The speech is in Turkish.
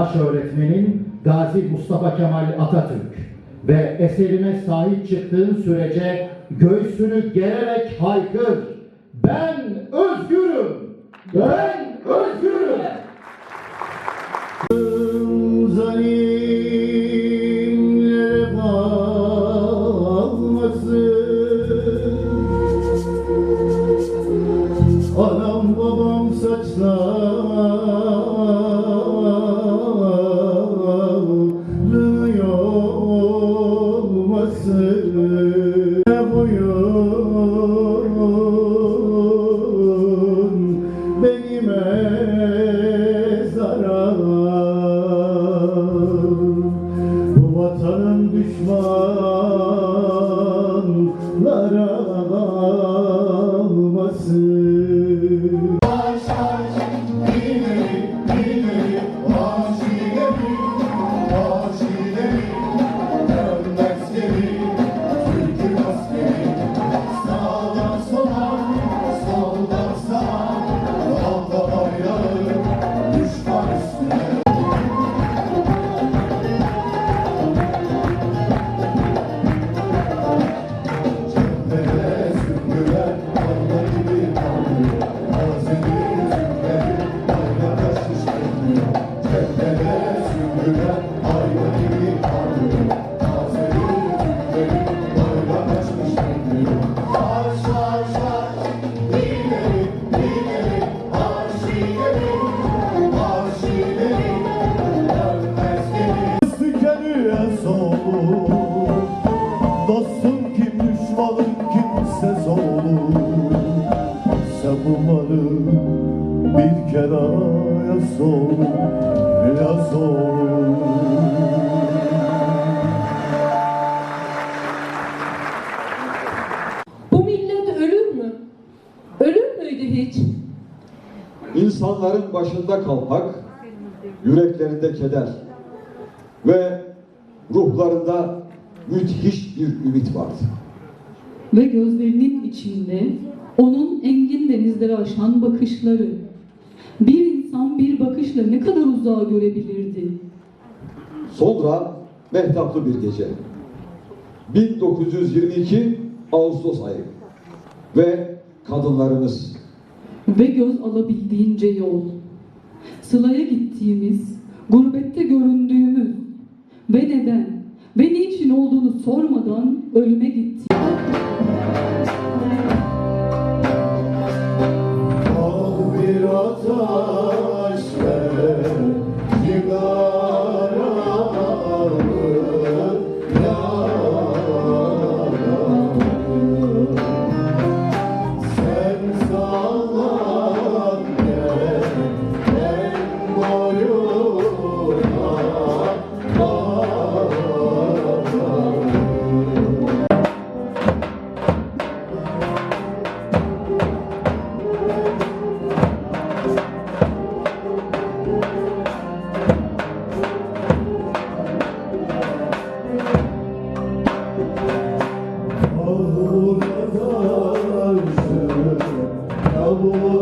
baş öğretmenin Gazi Mustafa Kemal Atatürk ve eserine sahip çıktığın sürece göğsünü gererek haykır. Ben özgürüm. Ben özgürüm. Sığır düşmanın kimse solu Sen bunları bir oğlum Yaz oğlum Bu millet ölür mü? Ölür müydü hiç? İnsanların başında kalmak, yüreklerinde keder ve ruhlarında müthiş bir ümit vardı. Ve gözlerinin içinde onun engin denizleri aşan bakışları. Bir insan bir bakışla ne kadar uzağa görebilirdi? Sonra mehtaplı bir gece. 1922 Ağustos ayı ve kadınlarımız Ve göz alabildiğince yol. Sıla'ya gittiğimiz, gurbette göründüğümüz ve neden ve niçin olduğunu sormadan ölüme gitti. Oh,